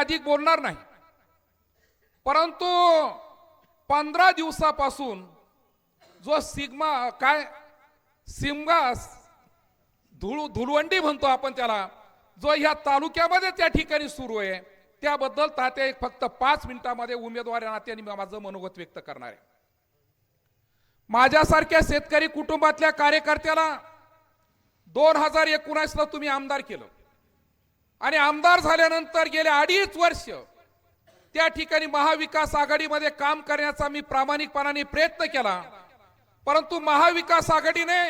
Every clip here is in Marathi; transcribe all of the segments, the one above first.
अधिक बोलणार नाही. परंतु पंधरा दिवसापासून जो सिग्मा काय सिमगा धुळ धुलवंडी म्हणतो आपण त्याला जो ह्या तालुक्यामध्ये त्या ठिकाणी सुरू आहे त्याबद्दल तात्या एक फक्त पाच मिनिटामध्ये उमेदवार नात्याने माझं मनोगत व्यक्त करणार आहे. माझ्यासारख्या शेतकरी कुटुंबातल्या कार्यकर्त्याला दोन हजार एकोणासला तुम्ही आमदार केलं. आणि आमदार झाल्यानंतर गेले अडीच वर्ष त्या ठिकाणी महाविकास आघाडीमध्ये काम करण्याचा मी प्रामाणिकपणाने प्रयत्न केला. परंतु महाविकास आघाडीने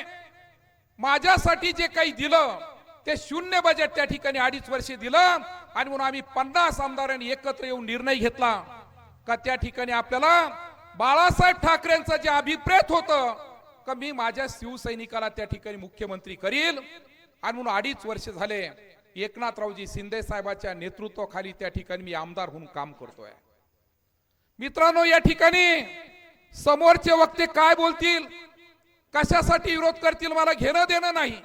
माझ्यासाठी जे काही दिलं ते शून्य बजेट त्या ठिकाणी अडीच वर्षे दिलं आणि म्हणून आम्ही पन्नास आमदारांनी एकत्र येऊन निर्णय घेतला. का त्या ठिकाणी आपल्याला बाळासाहेब ठाकरेंचं जे अभिप्रेत होतं का मी माझ्या शिवसैनिकाला त्या ठिकाणी मुख्यमंत्री करील आणि म्हणून अडीच वर्ष झाले. एकनाथरावजी शिंदे साहेबाच्या नेतृत्वाखाली त्या ठिकाणी मी आमदार होऊन काम करतोय. मित्रांनो या ठिकाणी समोरचे वक्ते काय बोलतील? कशासाठी विरोध करतील? मला घेणं देणं नाही.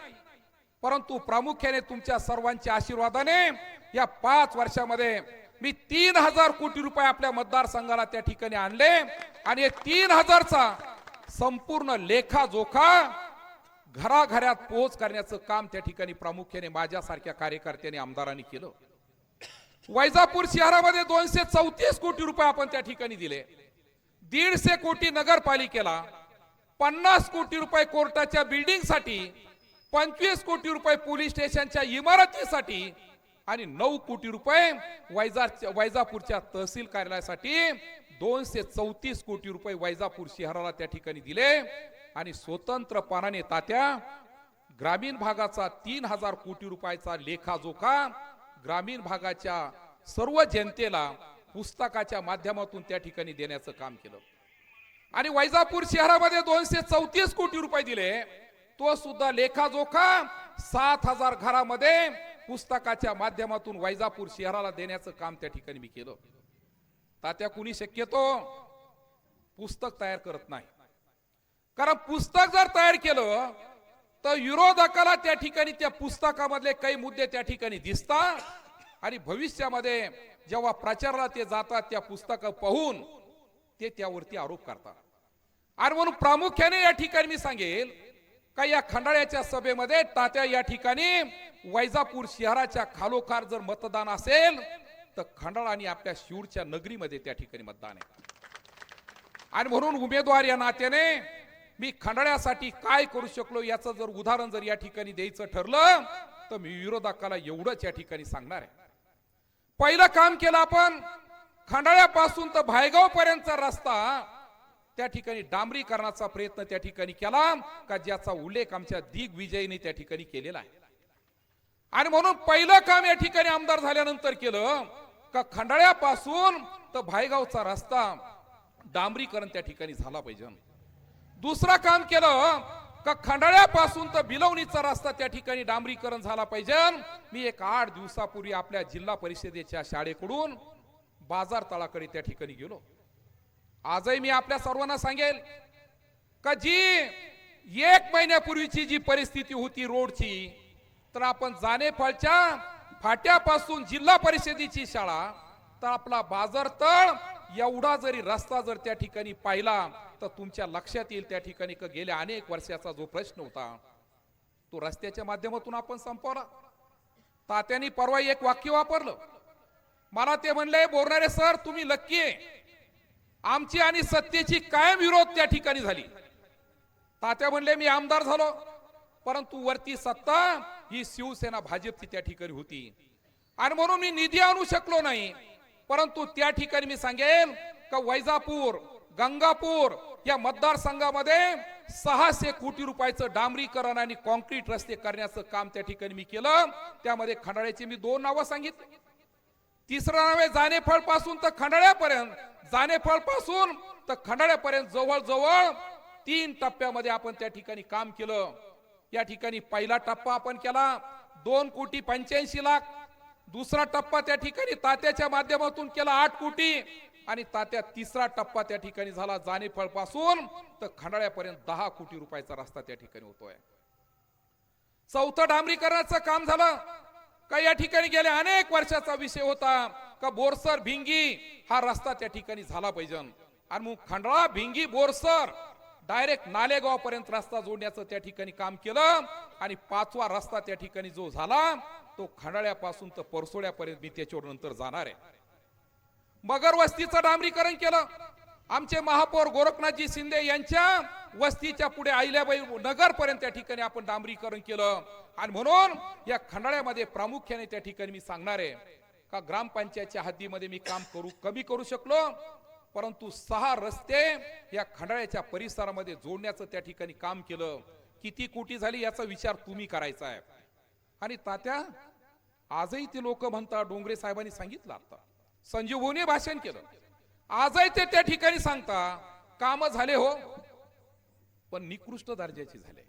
परंतु प्रामुख्याने तुमच्या सर्वांच्या आशीर्वादाने या पाच वर्षामध्ये मी तीन हजार कोटी रुपये आपल्या मतदारसंघाला त्या ठिकाणी आणले आणि तीन हजारचा संपूर्ण लेखा जोखा घराघरात पोहोच करण्याचं काम त्या ठिकाणी प्रामुख्याने माझ्यासारख्या कार्यकर्त्यांनी आमदारांनी केलं. वैजापूर शहरामध्ये दोनशे चौतीस कोटी रुपये आपण त्या ठिकाणी दिले. दीडशे कोटी नगरपालिकेला पन्नास कोटी रुपये कोर्टाच्या बिल्डिंगसाठी पंचवीस कोटी रुपये पोलीस स्टेशनच्या इमारतीसाठी आणि नऊ कोटी रुपये वैजा वैजापूरच्या तहसील कार्यालयासाठी दोनशे चौतीस कोटी रुपये वैजापूर शहराला त्या ठिकाणी दिले. आणि स्वतंत्रपणाने तात्या ग्रामीण भागाचा तीन हजार कोटी रुपयाचा लेखाजोखा ग्रामीण भागाच्या सर्व जनतेला पुस्तकाच्या माध्यमातून त्या ठिकाणी देण्याचं काम केलं. आणि वैजापूर शहरामध्ये दोनशे चौतीस कोटी रुपये दिले. तो सुद्धा लेखाजोखा सात हजार घरामध्ये पुस्तकाच्या माध्यमातून वैजापूर शहराला देण्याचं काम त्या ठिकाणी मी केलं. तात्या कुणी शक्यतो पुस्तक तयार करत नाही. कारण पुस्तक जर तयार केलं तर विरोधकाला त्या ठिकाणी त्या पुस्तकामधले काही मुद्दे त्या ठिकाणी दिसतात आणि भविष्यामध्ये जेव्हा प्रचाराला ते जातात त्या पुस्तक पाहून ते त्यावरती आरोप करतात. आणि म्हणून प्रामुख्याने या ठिकाणी मी सांगेल का या खंडाळ्याच्या सभेमध्ये तात्या या ठिकाणी वैजापूर शहराच्या खालोखार जर मतदान असेल तर खंडाळा आणि आपल्या शिवडच्या नगरीमध्ये त्या ठिकाणी मतदान आहे. आणि म्हणून उमेदवार या नात्याने मी खंडाळ्यासाठी काय करू शकलो याचं जर उदाहरण जर या ठिकाणी द्यायचं ठरलं तर मी विरोधकाला एवढंच या ठिकाणी सांगणार आहे. पहिलं काम केलं आपण खंडाळ्यापासून तर भायगाव पर्यंतचा रस्ता त्या ठिकाणी डांबरीकरणाचा प्रयत्न त्या ठिकाणी केला का ज्याचा उल्लेख आमच्या दिग्विजयीने त्या ठिकाणी केलेला आहे. आणि म्हणून पहिलं काम या ठिकाणी आमदार झाल्यानंतर केलं का खंडाळ्यापासून तर भायगावचा रस्ता डांबरीकरण त्या ठिकाणी झाला पाहिजे. दुसरं काम केलं का खंडाळ्यापासून तर बिलवणीचा रस्ता त्या ठिकाणी डांबरीकरण झाला पाहिजे. मी एक आठ दिवसापूर्वी आपल्या जिल्हा परिषदेच्या शाळेकडून बाजार तळाकडे त्या ठिकाणी गेलो. आजही मी आपल्या सर्वांना सांगेल का जी एक महिन्यापूर्वीची जी परिस्थिती होती रोडची तर आपण जानेफळच्या फाट्यापासून जिल्हा परिषदेची शाळा तर आपला बाजार तळ एवढा जरी रस्ता जर त्या ठिकाणी पाहिला तर तुमच्या लक्षात येईल त्या ठिकाणी गेल्या अनेक वर्षाचा जो प्रश्न होता तो रस्त्याच्या माध्यमातून आपण संपवला. तात्यांनी परवा एक वाक्य वापरलं. मला ते म्हणले बोलणारे सर तुम्ही लक्की आहे आमची आणि सत्तेची कायम विरोध त्या ठिकाणी झाली. तात्या म्हणले मी आमदार झालो परंतु वरती सत्ता ही शिवसेना भाजपची त्या ठिकाणी होती. आणि म्हणून मी निधी आणू शकलो नाही. परंतु त्या ठिकाणी मी सांगेन का वैजापूर गंगापूर या मतदारसंघामध्ये सहाशे कोटी रुपयाचं डांबरीकरण आणि कॉन्क्रीट रस्ते करण्याचं काम त्या ठिकाणी मी केलं. त्यामध्ये खंडाळ्याची मी दोन नावं सांगितली. तिसरं नाव आहे जानेफळपासून तर खंडाळ्यापर्यंत. जानेफळपासून तर खंडाळ्यापर्यंत जवळजवळ तीन टप्प्यामध्ये आपण त्या ठिकाणी काम केलं. या ठिकाणी पहिला टप्पा आपण केला. दोन कोटी पंच्याऐंशी लाख दुसरा टप्पा त्या ठिकाणी तात्याच्या माध्यमातून केला आठ कोटी. आणि तात्या तिसरा टप्पा त्या ठिकाणी झाला जानेफळपासून तर खंडाळ्यापर्यंत दहा कोटी रुपयाचा रस्ता त्या ठिकाणी होतोय. चौथं डांबरीकरणाचं काम झालं. का या ठिकाणी गेल्या अनेक वर्षाचा विषय होता. का बोरसर भिंगी हा रस्ता त्या ठिकाणी झाला पाहिजे. आणि मग खंडाळा भिंगी बोरसर डायरेक्ट नालेगाव पर्यंत रस्ता जोडण्याचं त्या ठिकाणी काम केलं आणि पाचवा रस्ता त्या ठिकाणी जो झाला तो खंडाळ्यापासून तर परसोड्यापर्यंत मी त्याच्यावर नंतर जाणार आहे. मगर वस्तीचं डांबरीकरण केलं. आमचे महापौर गोरखनाथजी शिंदे यांच्या वस्तीच्या पुढे आईल्याबाई नगर पर्यंत त्या ठिकाणी आपण डांबरीकरण केलं. आणि म्हणून या खंडाळ्यामध्ये प्रामुख्याने त्या ठिकाणी मी सांगणार आहे का ग्रामपंचायतच्या हद्दीमध्ये मी काम करू कमी करू शकलो. परंतु सहा रस्ते या खंडाळ्याच्या परिसरामध्ये जोडण्याचं त्या ठिकाणी काम केलं. किती कोटी झाली याचा विचार तुम्ही करायचा आहे. आणि तात्या आजही ते लोक म्हणतात डोंगरे साहेबांनी सांगितलं आता. संजीव भाऊने भाषण केलं. आजही ते त्या ठिकाणी सांगता काम झाले हो पण निकृष्ट दर्जाचे झाले.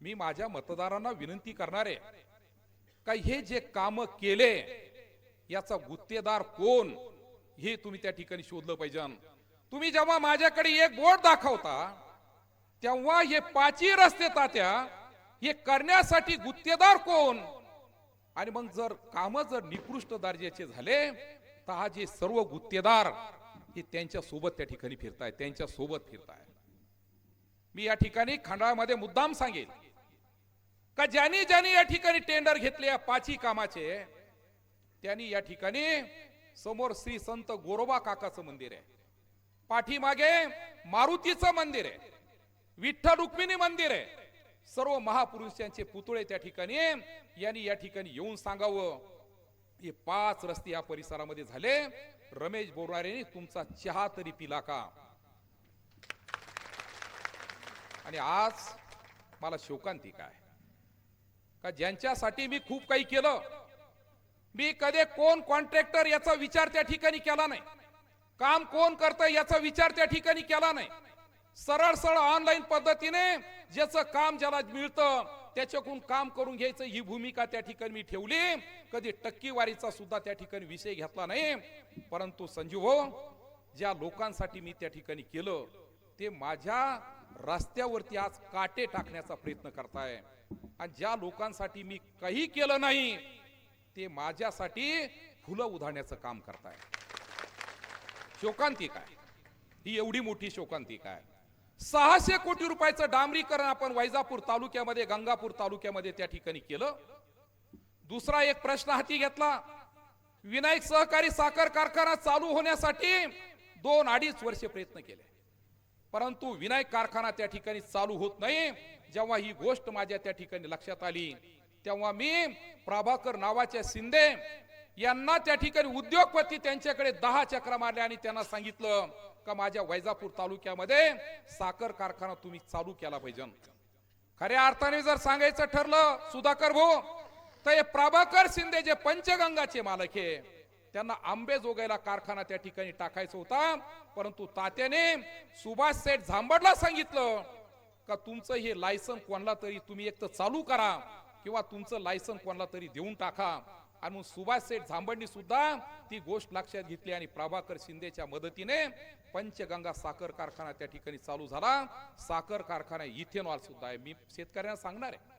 मी माझ्या मतदारांना विनंती करणार आहे का हे जे काम केले याचा गुत्तेदार कोण? हे तुम्ही त्या ठिकाणी शोधलं पाहिजे. तुम्ही जेव्हा माझ्याकडे एक बोर्ड दाखवता तेव्हा हे पाचही रस्ते तात्या हे करण्यासाठी गुत्तेदार कोण? आणि मग जर काम जर निकृष्ट दर्जाचे झाले तर हा जे सर्व गुत्तेदार हे त्यांच्यासोबत त्या ठिकाणी फिरताय त्यांच्यासोबत फिरताय मी या ठिकाणी खंडाळामध्ये मुद्दाम सांगेल का ज्यांनी ज्यांनी या ठिकाणी टेंडर घेतले या पाचही कामाचे त्यांनी या ठिकाणी समोर श्री संत गोरोबा काकाचं मंदिर आहे. पाठीमागे मारुतीचं मंदिर आहे. विठ्ठल रुक्मिणी मंदिर आहे. सर्व महापुरुषांचे पुतळे त्या ठिकाणी यांनी या ठिकाणी येऊन सांगावं हे पाच रस्ते या परिसरामध्ये झाले. रमेश बोरारेने तुमचा चहा तरी पिला का? आणि आज मला शोकांतिक आहे. का ज्यांच्यासाठी मी खूप काही केलं मी कधी कोण कॉन्ट्रॅक्टर याचा विचार त्या ठिकाणी केला नाही. काम कोण करतं याचा विचार त्या ठिकाणी केला नाही. सरळ सरळ ऑनलाईन पद्धतीने ज्याचं काम ज्याला मिळतं त्याच्याकडून काम करून घ्यायचं ही भूमिका त्या ठिकाणी मी ठेवली. कधी टक्केवारीचा सुद्धा त्या ठिकाणी विषय घेतला नाही. परंतु संजीव हो ज्या लोकांसाठी मी त्या ठिकाणी केलं ते माझ्या रस्त्यावरती आज काटे टाकण्याचा प्रयत्न करताय. आणि ज्या लोकांसाठी मी काही केलं नाही ते माझ्यासाठी फुलं उधाण्याचं काम करताय. शोकांतिक आहे. ही एवढी मोठी शोकांतिक आहे. सहाशे कोटी रुपयाचं डांबरीकरण आपण वैजापूर तालुक्यामध्ये गंगापूर तालुक्यामध्ये त्या ठिकाणी केलं. दुसरा एक प्रश्न हाती घेतला. विनायक सहकारी साखर कारखाना चालू होण्यासाठी दोन अडीच वर्षे प्रयत्न केले. परंतु विनायक कारखाना त्या ठिकाणी चालू होत नाही. जेव्हा ही गोष्ट माझ्या त्या ठिकाणी लक्षात आली तेव्हा मी प्रभाकर नावाच्या शिंदे यांना त्या ठिकाणी उद्योगपती त्यांच्याकडे दहा चक्र मारले आणि त्यांना सांगितलं का माझ्या वैजापूर तालुक्यामध्ये साखर कारखाना तुम्ही चालू केला पाहिजे. खऱ्या अर्थाने जर सांगायचं ठरलं सुधाकर भाऊ तर हे प्रभाकर शिंदे जे पंचगंगाचे मालक आहे त्यांना आंबे जोगायला कारखाना त्या ठिकाणी टाकायचा होता परंतु तात्याने सुभाष सेठ झांबडला सांगितलं का तुमचं हे लायसन कोणाला तरी तुम्ही एक तर चालू करा. किंवा तुमचं लायसन कोणाला तरी देऊन टाका. आणि मग सुभाष सेठ झांबडनी सुद्धा ती गोष्ट लक्षात घेतली आणि प्रभाकर शिंदेच्या मदतीने पंचगंगा साखर कारखाना त्या ठिकाणी चालू झाला. साखर कारखाना इथेनॉल सुद्धा आहे. मी शेतकऱ्यांना सांगणार आहे.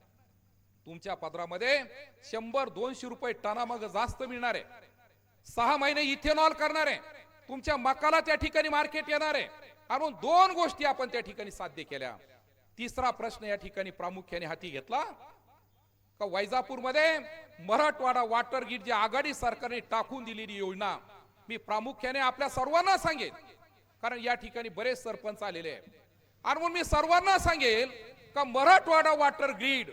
तुमच्या पदरामध्ये शंभर दोनशे रुपये टनामाग जास्त मिळणार आहे. सहा महिने इथेनॉल करणार आहे. तुमच्या मकाला त्या ठिकाणी मार्केट येणार आहे. आणि मग दोन गोष्टी आपण त्या ठिकाणी साध्य केल्या. तिसरा प्रश्न या ठिकाणी प्रामुख्याने हाती घेतला. का वैजापूरमध्ये मराठवाडा वॉटर ग्रीड जी आघाडी सरकारने टाकून दिलेली योजना मी प्रामुख्याने आपल्या सर्वांना सांगेन. कारण या ठिकाणी बरेच सरपंच आलेले आहेत. आणि म्हणून मी सर्वांना सांगेल का मराठवाडा वॉटर ग्रीड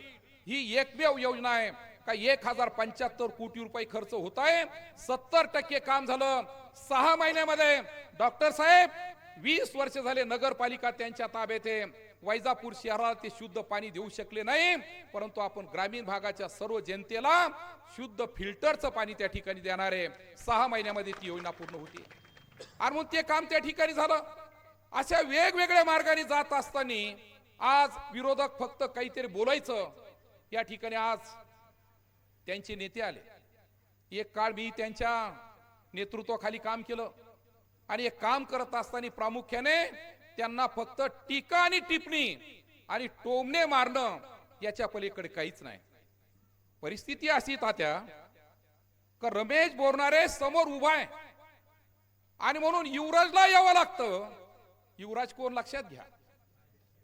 ही एकमेव योजना आहे. का एक हजार पंच्याहत्तर कोटी रुपये खर्च होत आहे. सत्तर टक्के काम झालं. सहा महिन्यामध्ये डॉक्टर साहेब वीस वर्ष झाले नगरपालिका त्यांच्या ताब्यात आहे. वैजापूर शहराला ते शुद्ध पाणी देऊ शकले नाही परंतु आपण ग्रामीण भागाच्या सर्व जनतेला शुद्ध फिल्टरचं पाणी त्या ठिकाणी देणार आहे. सहा महिन्यामध्ये ती योजना पूर्ण होती. आणि मग ते काम त्या ठिकाणी झालं. अशा वेगवेगळ्या मार्गाने जात असताना आज विरोधक फक्त काहीतरी बोलायचं. या ठिकाणी आज त्यांचे नेते आले. एक काळ मी त्यांच्या नेतृत्वाखाली काम केलं. आणि एक काम करत असताना प्रामुख्याने त्यांना फक्त टीका आणि टिपणी आणि टोमणे मारणं याच्या पलीकडे काहीच नाही. परिस्थिती अशी तात्या का रमेश बोरणारे समोर उभा आहे. आणि म्हणून युवराजला यावं लागतं. युवराज कोण लक्षात घ्या.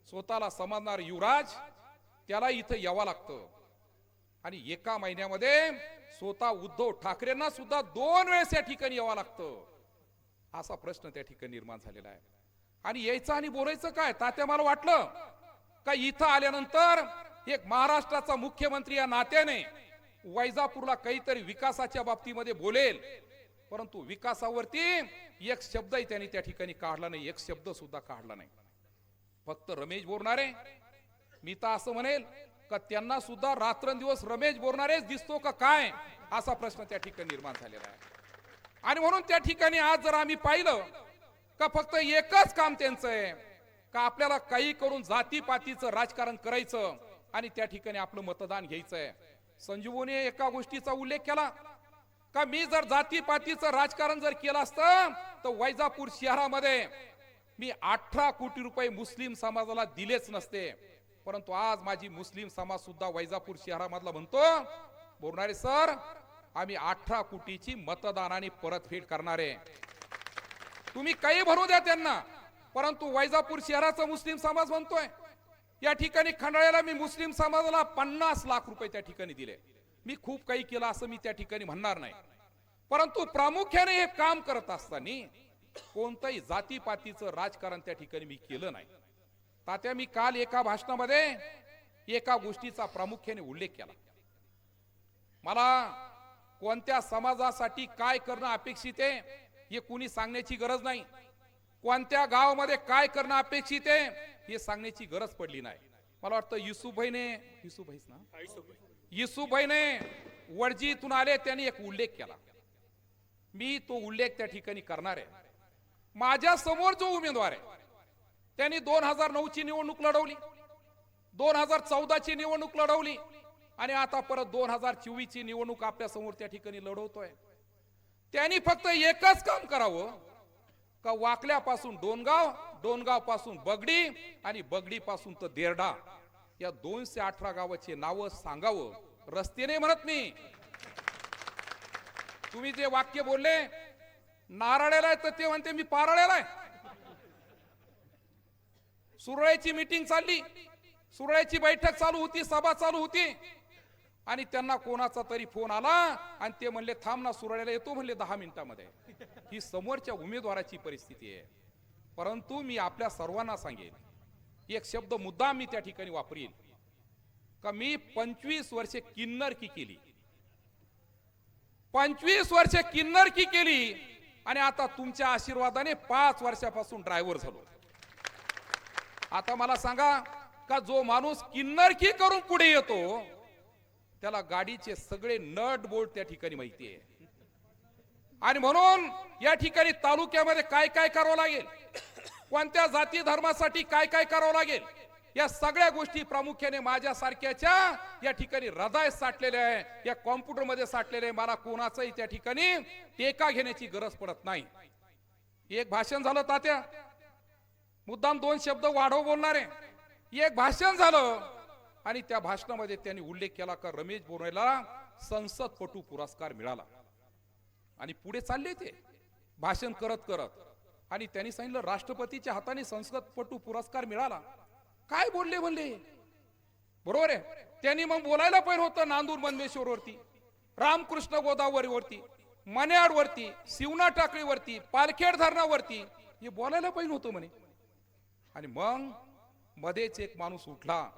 स्वतःला समजणार युवराज त्याला इथं यावं लागतं. आणि एका महिन्यामध्ये स्वतः उद्धव ठाकरेंना सुद्धा दोन वेळेस या ठिकाणी यावं लागतं. असा प्रश्न त्या ठिकाणी निर्माण झालेला आहे. आणि यायचं आणि बोलायचं काय? तात्या मला वाटलं का इथं आल्यानंतर एक महाराष्ट्राचा मुख्यमंत्री या नात्याने वैजापूरला काहीतरी विकासाच्या बाबतीमध्ये बोलेल. परंतु विकासावरती एक शब्दही त्यांनी त्या ठिकाणी काढला नाही. एक शब्द सुद्धा काढला नाही. फक्त रमेश बोरणारे. मी तर असं म्हणेल का त्यांना सुद्धा रात्रंदिवस रमेश बोरणारेच दिसतो का काय? असा प्रश्न त्या ठिकाणी निर्माण झालेला आहे. आणि म्हणून त्या ठिकाणी आज जर आम्ही पाहिलं का फक्त एकच काम त्यांचं आहे? का आपल्याला काही करून जातीपातीचं राजकारण करायचं आणि त्या ठिकाणी आपलं मतदान घ्यायचंय? संजीवने एका गोष्टीचा उल्लेख केला. का मी जर जातीपातीचं राजकारण जर केलं असतं तर वैजापूर शहरामध्ये मी अठरा कोटी रुपये मुस्लिम समाजाला दिलेच नसते. परंतु आज माझी मुस्लिम समाज सुद्धा वैजापूर शहरामधला म्हणतो बोलणारे सर आम्ही अठरा कोटीची मतदानाने परतफेड करणार. आहे तुम्ही काही भरू द्या त्यांना. परंतु वैजापूर शहराचा मुस्लिम समाज म्हणतोय या ठिकाणी खंडाळ्याला मी मुस्लिम समाजाला पन्नास लाख रुपये त्या ठिकाणी दिले. मी खूप काही केलं असं मी त्या ठिकाणी म्हणणार नाही. परंतु प्रामुख्याने हे काम करत असताना कोणतंही जातीपातीचं राजकारण त्या ठिकाणी मी केलं नाही. तात्या मी काल एका भाषणामध्ये एका गोष्टीचा प्रामुख्याने उल्लेख केला. मला कोणत्या समाजासाठी काय करणं अपेक्षित आहे हे कुणी सांगण्याची गरज नाही. कोणत्या गावामध्ये काय करणं अपेक्षित आहे हे सांगण्याची गरज पडली नाही. मला वाटतं युसुफभाईने युसुफभाईच ना? युसुफभाईने वडजीतून आले त्यांनी एक उल्लेख केला. मी तो उल्लेख त्या ठिकाणी करणार आहे. माझ्यासमोर जो उमेदवार आहे त्यांनी दोन हजार नऊ ची निवडणूक लढवली दोन हजार चौदा ची निवडणूक लढवली आणि आता परत दोन हजार चोवीस ची निवडणूक आपल्यासमोर त्या ठिकाणी लढवतोय. त्यांनी फक्त एकच काम करावं. का वाकल्यापासून डोनगाव डोनगावपासून बगडी आणि बगडी पासून तर देरडा. या दोनशे अठरा गावाचे नावं सांगावं. रस्तेने म्हणत मी. तुम्ही जे वाक्य बोलले नाराळ्याला आहे तर ते म्हणते मी पाराळ्याला आहे. सुरळ्याची मीटिंग चालली. सुरळ्याची बैठक चालू होती सभा चालू होती. आणि त्यांना कोणाचा तरी फोन आला आणि ते म्हणले थांब ना सुरळ्याला येतो म्हणले दहा मिनिटामध्ये. ही समोरच्या उमेदवाराची परिस्थिती आहे. परंतु मी आपल्या सर्वांना सांगेन एक शब्द मुद्दा मी त्या ठिकाणी वापरीन. का मी पंचवीस वर्षे किन्नर की केली. पंचवीस वर्षे किन्नरकी केली आणि आता तुमच्या आशीर्वादाने पाच वर्षापासून ड्रायव्हर झालो. आता मला सांगा का जो माणूस किन्नरकी करून पुढे येतो त्याला गाडीचे सगळे नट बोल्ट त्या ठिकाणी माहिती आहे आणि म्हणून या ठिकाणी तालुक्यामध्ये काय काय करावं लागेल? कोणत्या जाती धर्मासाठी काय काय करावं लागेल? या सगळ्या गोष्टी प्रामुख्याने माझ्यासारख्याच्या या ठिकाणी हृदय साठलेल्या आहे. या कॉम्प्युटरमध्ये साठलेले आहे. मला कोणाचंही त्या ठिकाणी टेका घेण्याची गरज पडत नाही. एक भाषण झालं तात्या. मुद्दाम दोन शब्द वाढव बोलणारे. एक भाषण झालं आणि त्या भाषणामध्ये त्यांनी उल्लेख केला का रमेश बोरेला संसदपटू पुरस्कार मिळाला. आणि पुढे चालले ते भाषण करत करत. आणि त्यांनी सांगितलं राष्ट्रपतीच्या हाताने संसदपटू पुरस्कार मिळाला. काय बोलले म्हणले? बरोबर आहे. त्यांनी मग बोलायला पण होतं नांदूर मनमेश्वर वरती रामकृष्ण गोदावरी वरती मन्याड वरती शिवना टाकळीवरती पालखेड धरणावरती हे बोलायला पाहिजे होतं म्हणे. आणि मग मध्येच एक माणूस उठला.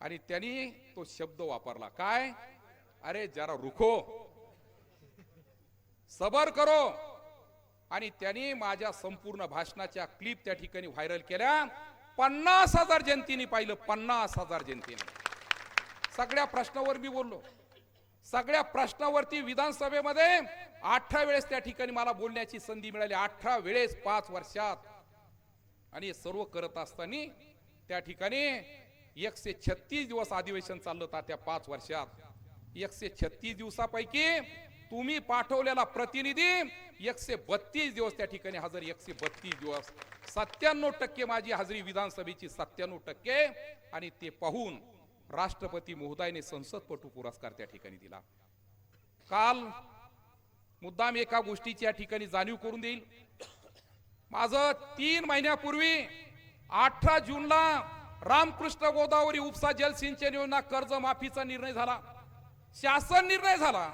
आणि त्यांनी तो शब्द वापरला. काय? अरे जरा रुखो सबर करो. आणि त्यांनी माझ्या संपूर्ण भाषणाच्या क्लिप त्या ठिकाणी व्हायरल केल्या. पन्नास हजार जनतेने पाहिलं. पन्नास हजार जनतेने. सगळ्या प्रश्नावर मी बोललो. सगळ्या प्रश्नावरती विधानसभेमध्ये अठरा वेळेस त्या ठिकाणी मला बोलण्याची संधी मिळाली. अठरा वेळेस पाच वर्षात. आणि सर्व करत असताना त्या ठिकाणी एकशे छत्तीस दिवस अधिवेशन चाललं होतं त्या पाच वर्षात. एकशे छत्तीस दिवसापैकी तुम्ही पाठवलेला प्रतिनिधी एकशे बत्तीस दिवस त्या ठिकाणी हजर एकशे बत्तीस दिवस. सत्त्याण्णव टक्के माझी हजेरी विधानसभेची सत्त्याण्णव टक्के आणि ते पाहून राष्ट्रपती महोदयाने संसदपटू पुरस्कार त्या ठिकाणी दिला. काल मुद्दाम एका गोष्टीची या ठिकाणी जाणीव करून देईल. माझं तीन महिन्यापूर्वी अठरा जूनला रामकृष्ण गोदावरी उपसा जलसिंचन योजना कर्जमाफीचा निर्णय झाला. शासन निर्णय झाला.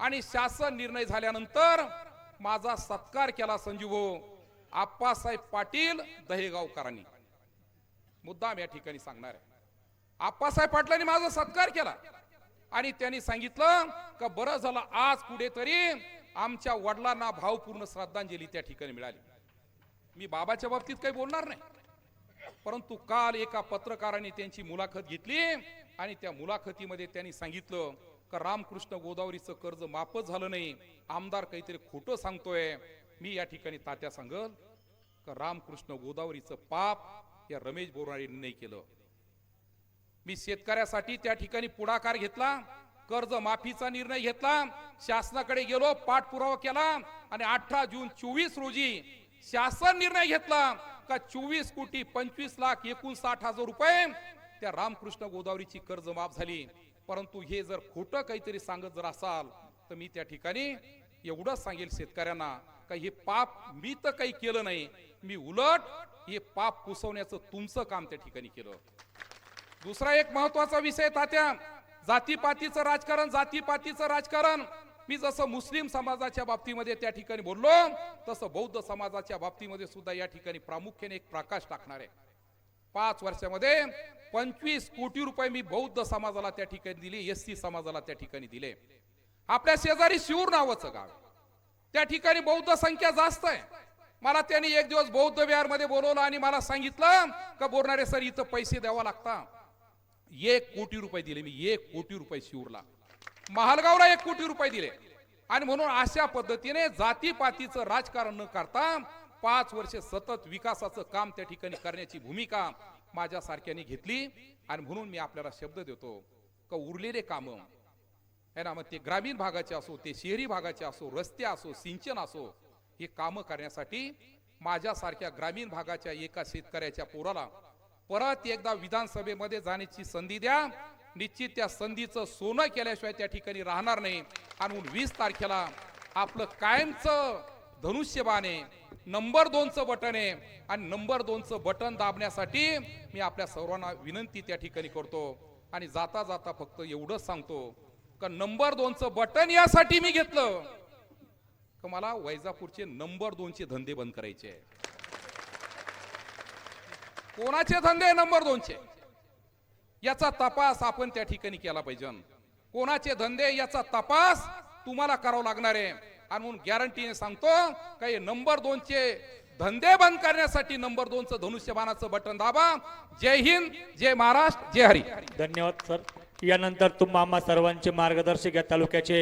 आणि शासन निर्णय झाल्यानंतर माझा सत्कार केला संजीव आप्पासाहेब पाटील दहेगावकरांनी. मुद्दाम या ठिकाणी सांगणार आहे. आप्पासाहेब पाटलांनी माझा सत्कार केला. आणि त्यांनी सांगितलं का बरं झालं आज कुठेतरी आमच्या वडिलांना भावपूर्ण श्रद्धांजली त्या ठिकाणी मिळाली. मी बाबाच्या बाबतीत काही बोलणार नाही. परंतु काल एका पत्रकाराने त्यांची मुलाखत घेतली आणि त्या मुलाखतीमध्ये त्यांनी सांगितलं का रामकृष्ण गोदावरीचं कर्ज माफच झालं नाही. आमदार काहीतरी खोटं सांगतोय. मी या ठिकाणी तात्या सांगल का रामकृष्ण गोदावरीचं पाप या रमेश बोराडेंनी नाही केलं. मी शेतकऱ्यासाठी त्या ठिकाणी पुढाकार घेतला कर्ज माफीचा निर्णय घेतला शासनाकडे गेलो पाठपुरावा केला आणि अठरा जून चोवीस रोजी शासन निर्णय घेतला. का चोवीस कोटी पंचवीस लाख एकोणसाठ हजार रुपये त्या रामकृष्ण गोदावरीची कर्ज माफ झाली. परंतु हे जर खोटं काहीतरी सांगत जर असाल तर मी त्या ठिकाणी एवढंच सांगेल शेतकऱ्यांना का हे पाप मी तर काही केलं नाही मी उलट हे पाप पुसवण्याचं तुमचं काम त्या ठिकाणी केलं. दुसरा एक महत्त्वाचा विषय तात्या जातीपातीचं राजकारण जातीपातीचं राजकारण. मी जसं मुस्लिम समाजाच्या बाबतीमध्ये त्या ठिकाणी बोललो तसं बौद्ध समाजाच्या बाबतीमध्ये सुद्धा या ठिकाणी प्रामुख्याने एक प्रकाश टाकणार आहे. पाच वर्षामध्ये पंचवीस कोटी रुपये मी बौद्ध समाजाला त्या ठिकाणी दिले एस सी समाजाला त्या ठिकाणी दिले. आपल्या शेजारी शिवूर नावाचं गाव त्या ठिकाणी बौद्ध संख्या जास्त आहे. मला त्यांनी एक दिवस बौद्ध विहारमध्ये बोलवलं आणि मला सांगितलं का बोलणारे सर इथं पैसे द्यावा लागता एक कोटी रुपये दिले मी एक कोटी रुपये शिवूरला महालगावला एक कोटी रुपये दिले. आणि म्हणून अशा पद्धतीने जातीपातीचं राजकारण न करता पाच वर्षे सतत विकासाचं काम त्या ठिकाणी करण्याची भूमिका माझ्या सारख्याने घेतली. आणि म्हणून मी आपल्याला शब्द देतो का उरलेले कामं. आहे ना मग ते ग्रामीण भागाचे असो ते शहरी भागाचे असो रस्ते असो सिंचन असो हे कामं करण्यासाठी माझ्यासारख्या ग्रामीण भागाच्या एका शेतकऱ्याच्या पोराला परत एकदा विधानसभेमध्ये जाण्याची संधी द्या. निश्चित त्या संधीचं सोनं केल्याशिवाय त्या ठिकाणी राहणार नाही. आणि वीस तारखेला आपलं कायमचं धनुष्यबाण आहे नंबर दोनचं बटन आहे. आणि नंबर दोनचं बटन दाबण्यासाठी मी आपल्या सर्वांना विनंती त्या ठिकाणी करतो. आणि जाता जाता फक्त एवढंच सांगतो का नंबर दोनचं बटन यासाठी मी घेतलं का मला वैजापूरचे नंबर दोनचे धंदे बंद करायचे कोणाचे धंदे नंबर दोनचे? याचा तपास आपण त्या ठिकाणी केला पाहिजे. कोणाचे धंदे याचा तपास तुम्हाला करावा लागणार आहे. आणि म्हणून गॅरंटीने सांगतो काही नंबर दोनचे धंदे बंद करण्यासाठी नंबर दोनचं धनुष्यबाणाचं बटन दाबा. जय हिंद जय महाराष्ट्र जय हरी. धन्यवाद सर यानंतर तुम्हा आम्हा सर्वांचे मार्गदर्शक या तालुक्याचे